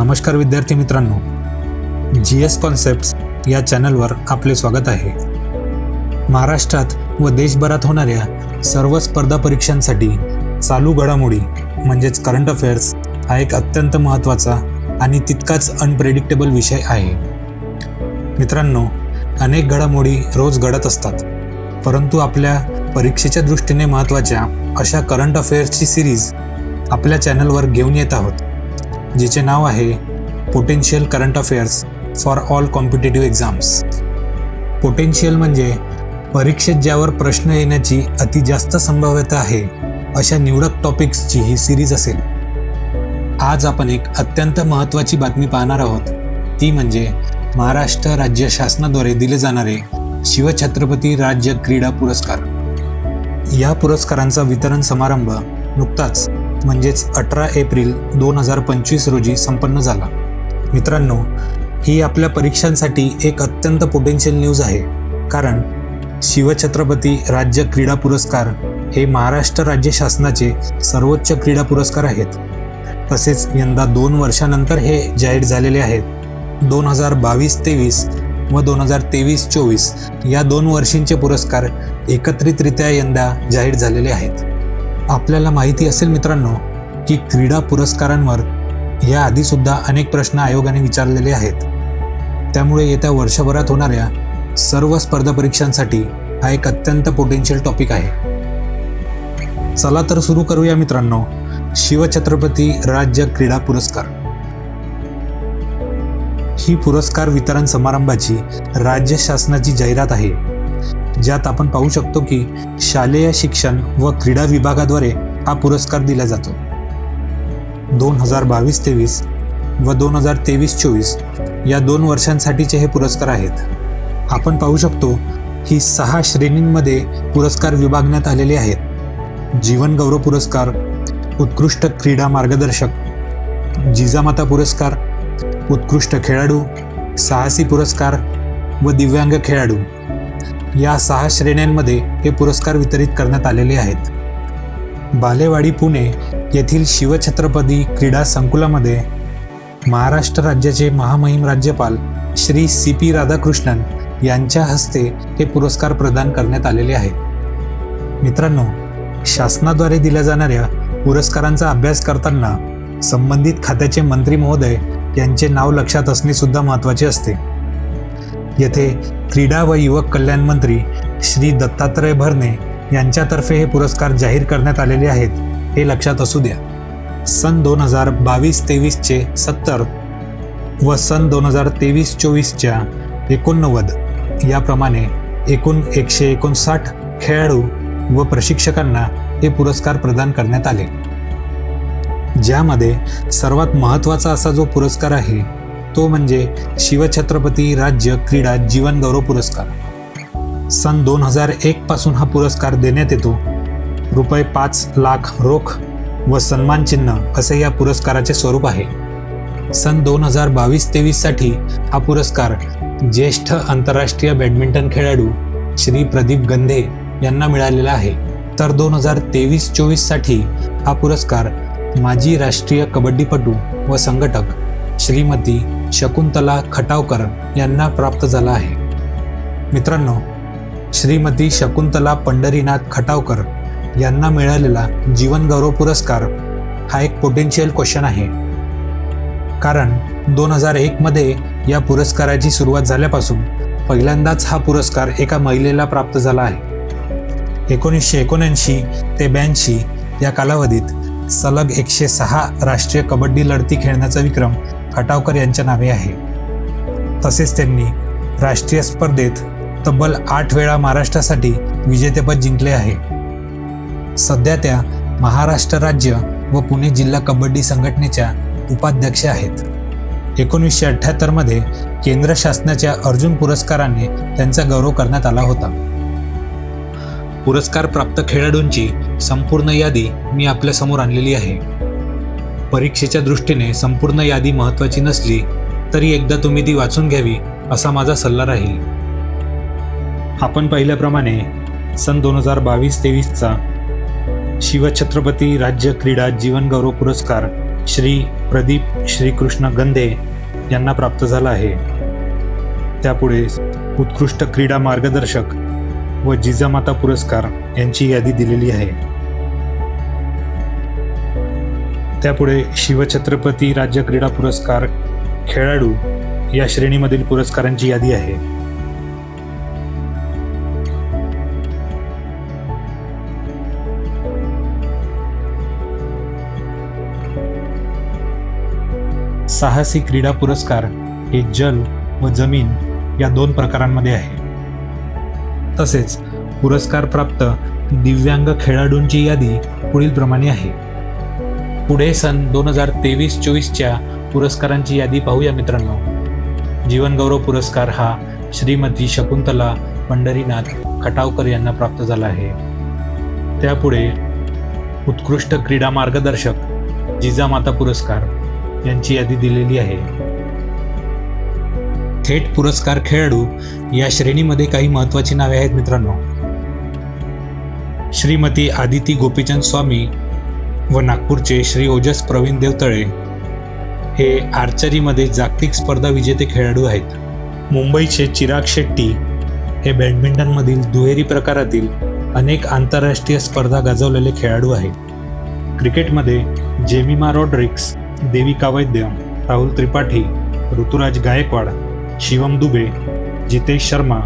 नमस्कार विद्यार्थी मित्रांनो जी एस कॉन्सेप्ट्स या चॅनलवर आपले स्वागत आहे. महाराष्ट्रात व देशभरात होणाऱ्या सर्व स्पर्धा परीक्षांसाठी चालू घडामोडी म्हणजेच करंट अफेअर्स हा एक अत्यंत महत्त्वाचा आणि तितकाच अनप्रेडिक्टेबल विषय आहे. मित्रांनो अनेक घडामोडी रोज घडत असतात परंतु आपल्या परीक्षेच्या दृष्टीने महत्त्वाच्या अशा करंट अफेअर्सची सिरीज आपल्या चॅनलवर घेऊन येत आहोत. जिचे नाव आहे potential current affairs for all competitive exams potential म्हणजे परीक्षेत ज्यावर प्रश्न येण्याची अति जास्त संभाव्यता आहे अशा निवडक टॉपिक्सची ही सिरीज असेल. आज आपण एक अत्यंत महत्त्वाची बातमी पाहणार आहोत. ती म्हणजे महाराष्ट्र राज्य शासनाद्वारे दिले जाणारे शिवछत्रपती राज्य क्रीडा पुरस्कार. या पुरस्कारांचा वितरण समारंभ नुकताच म्हणजेच अठरा एप्रिल दोन हजार पंचवीस रोजी संपन्न झाला. मित्रांनो ही आपल्या परीक्षांसाठी एक अत्यंत पोटेन्शियल न्यूज आहे. कारण शिवछत्रपती राज्य क्रीडा पुरस्कार हे महाराष्ट्र राज्य शासनाचे सर्वोच्च क्रीडा पुरस्कार आहेत. तसेच यंदा दोन वर्षानंतर हे जाहीर झालेले आहेत. दोन हजार बावीस तेवीस व दोन हजार तेवीस चोवीस या दोन वर्षींचे पुरस्कार एकत्रितरित्या यंदा जाहीर झालेले आहेत. आपल्याला माहिती असेल मित्रांनो की क्रीडा पुरस्कारांवर या आधीसुद्धा अनेक प्रश्न आयोगाने विचारलेले आहेत. त्यामुळे येत्या वर्षभरात होणाऱ्या सर्व स्पर्धा परीक्षांसाठी हा एक अत्यंत पोटेन्शियल टॉपिक आहे. चला तर सुरू करूया मित्रांनो शिवछत्रपती राज्य क्रीडा पुरस्कार. ही पुरस्कार वितरण समारंभाची राज्य शासनाची जाहिरात आहे. ज्यात आपण पाहू शकतो की शालेय शिक्षण व क्रीडा विभागाद्वारे हा पुरस्कार दिला जातो. दोन हजार बावीस तेवीस व दोन हजार तेवीस चोवीस या दोन वर्षांसाठीचे हे पुरस्कार आहेत. आपण पाहू शकतो की सहा श्रेणींमध्ये पुरस्कार विभागण्यात आलेले आहेत. जीवन गौरव पुरस्कार उत्कृष्ट क्रीडा मार्गदर्शक जिजामाता पुरस्कार उत्कृष्ट खेळाडू साहसी पुरस्कार व दिव्यांग खेळाडू. या सहा श्रेण्यांमध्ये हे पुरस्कार वितरित करण्यात आलेले आहेत. बालेवाडी पुणे येथील शिवछत्रपती क्रीडा संकुलामध्ये महाराष्ट्र राज्याचे महामहिम राज्यपाल श्री सी पी राधाकृष्णन यांच्या हस्ते हे पुरस्कार प्रदान करण्यात आलेले आहेत. मित्रांनो शासनाद्वारे दिल्या जाणाऱ्या पुरस्कारांचा अभ्यास करताना संबंधित खात्याचे मंत्री महोदय यांचे नाव लक्षात असणे सुद्धा महत्त्वाचे असते. येथे क्रीडा व युवक कल्याण मंत्री श्री दत्तात्रय भरणे यांच्यातर्फे हे पुरस्कार जाहीर करण्यात आलेले आहेत हे लक्षात असू द्या. सन दोन हजार बावीस तेवीसचे सत्तर व सन दोन हजार तेवीस चोवीसच्या एकोणनव्वद याप्रमाणे एकूण एकशे एकोणसाठ खेळाडू व प्रशिक्षकांना हे पुरस्कार प्रदान करण्यात आले. ज्यामध्ये सर्वात महत्त्वाचा असा जो पुरस्कार आहे तो म्हणजे शिवछत्रपती राज्य क्रीडा जीवन गौरव पुरस्कार. सन दोन हजार एक पासून हा पुरस्कार देण्यात येतो. रुपये पाच लाख रोख व सन्मान चिन्ह असे या पुरस्काराचे स्वरूप आहे. सन दोन हजार बावीस तेवीससाठी हा पुरस्कार ज्येष्ठ आंतरराष्ट्रीय बॅडमिंटन खेळाडू श्री प्रदीप गंधे यांना मिळालेला आहे. तर दोन हजार तेवीस चोवीससाठी हा पुरस्कार माजी राष्ट्रीय कबड्डीपटू व संघटक श्रीमती शकुंतला खटावकर यांना प्राप्त झाला आहे. मित्रांनो श्रीमती शकुंतला पंढरीनाथ खटावकर यांना मिळालेला जीवनगौरव पुरस्कार हा एक पोटेन्शियल क्वेश्चन आहे. कारण दोन हजार एकमध्ये या पुरस्काराची सुरुवात झाल्यापासून पहिल्यांदाच हा पुरस्कार एका महिलेला प्राप्त झाला आहे. एकोणीसशे एकोणऐंशी ते ब्याऐंशी या कालावधीत सलग एकशे सहा राष्ट्रीय कबड्डी लढती खेळण्याचा विक्रम खटावकर यांच्या नावे आहे. तसेच त्यांनी राष्ट्रीय स्पर्धेत तब्बल आठ वेळा महाराष्ट्रासाठी विजेतेपद जिंकले आहे. सध्या त्या महाराष्ट्र राज्य व पुणे जिल्हा कबड्डी संघटनेच्या उपाध्यक्ष आहेत. एकोणीसशे अठ्ठ्याहत्तरमध्ये केंद्र शासनाच्या अर्जुन पुरस्काराने त्यांचा गौरव करण्यात आला होता. पुरस्कार प्राप्त खेळाडूंची संपूर्ण यादी मी आपल्यासमोर आणलेली आहे. परीक्षेच्या दृष्टीने संपूर्ण यादी महत्त्वाची नसली तरी एकदा तुम्ही ती वाचून घ्यावी असा माझा सल्ला राहील. आपण पाहिल्याप्रमाणे सन दोन हजार बावीस तेवीसचा शिवछत्रपती राज्य क्रीडा जीवनगौरव पुरस्कार श्री प्रदीप श्रीकृष्ण गंधे यांना प्राप्त झाला आहे. त्यापुढे उत्कृष्ट क्रीडा मार्गदर्शक व जिजामाता पुरस्कार यांची यादी दिलेली आहे. त्यापुढे शिवछत्रपती राज्य क्रीडा पुरस्कार खेळाडू या श्रेणीमधील पुरस्कारांची यादी आहे. साहसी क्रीडा पुरस्कार हे जल व जमीन या दोन प्रकारांमध्ये आहे. तसेच पुरस्कार प्राप्त दिव्यांग खेळाडूंची यादी पुढील प्रमाणे आहे. पुढे सन दोन हजार तेवीस चोवीसच्या पुरस्कारांची यादी पाहूया मित्रांनो. जीवनगौरव पुरस्कार हा श्रीमती शकुंतला पंढरीनाथ खटावकर यांना प्राप्त झाला आहे. त्यापुढे उत्कृष्ट क्रीडा मार्गदर्शक जिजामाता पुरस्कार यांची यादी दिलेली आहे. थेट पुरस्कार खेळाडू या श्रेणीमध्ये काही महत्त्वाची नावे आहेत मित्रांनो. श्रीमती आदिती गोपीचंद स्वामी व नागपूरचे श्री ओजस प्रवीण देवतळे हे आर्चरीमध्ये जागतिक स्पर्धा विजेते खेळाडू आहेत. मुंबईचे चिराग शेट्टी हे बॅडमिंटनमधील दुहेरी प्रकारातील अनेक आंतरराष्ट्रीय स्पर्धा गाजवलेले खेळाडू आहेत. क्रिकेटमध्ये जेमिमा रॉड्रिक्स देविका वैद्य राहुल त्रिपाठी ऋतुराज गायकवाड शिवम दुबे जितेश शर्मा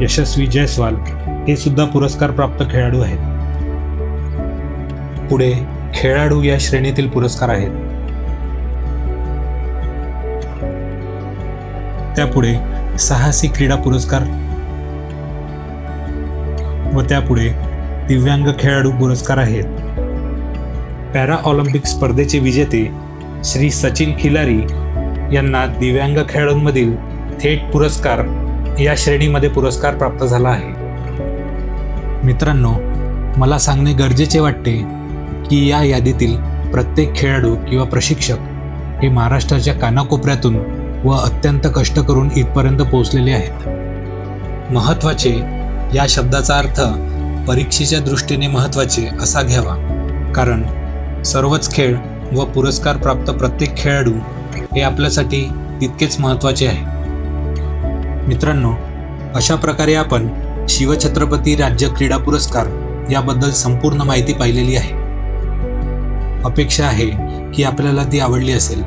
यशस्वी जयस्वाल हे सुद्धा पुरस्कार प्राप्त खेळाडू आहेत. पुढे खेळाडू या श्रेणीतील पुरस्कार आहेत. त्यापुढे साहसी क्रीडा पुरस्कार व त्यापुढे दिव्यांग खेळाडू पुरस्कार आहेत. पॅरा ऑलिम्पिक स्पर्धेचे विजेते श्री सचिन खिलारी यांना दिव्यांग खेळाडूंमधील थेट पुरस्कार या श्रेणीमध्ये पुरस्कार प्राप्त झाला आहे. मित्रांनो मला सांगणे गरजेचे वाटते की या यादीतील प्रत्येक खेळाडू किंवा प्रशिक्षक हे महाराष्ट्राच्या कानाकोपऱ्यातून व अत्यंत कष्ट करून इथपर्यंत पोहोचलेले आहेत. महत्त्वाचे या शब्दाचा अर्थ परीक्षेच्या दृष्टीने महत्त्वाचे असा घ्यावा. कारण सर्वच खेळ व पुरस्कार प्राप्त प्रत्येक खेळाडू हे आपल्यासाठी तितकेच महत्त्वाचे आहे. मित्रांनो अशा प्रकारे आपण शिवछत्रपती राज्य क्रीडा पुरस्कार याबद्दल संपूर्ण माहिती पाहिलेली आहे. अपेक्षा आहे की आपल्याला ती आवडली असेल.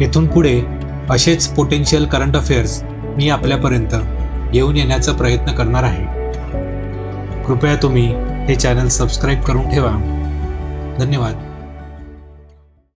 येथून पुढे असेच पोटेन्शियल करंट अफेअर्स मी आपल्यापर्यंत घेऊन येण्याचा प्रयत्न करणार आहे. कृपया तुम्ही हे चॅनल सबस्क्राईब करून ठेवा. धन्यवाद.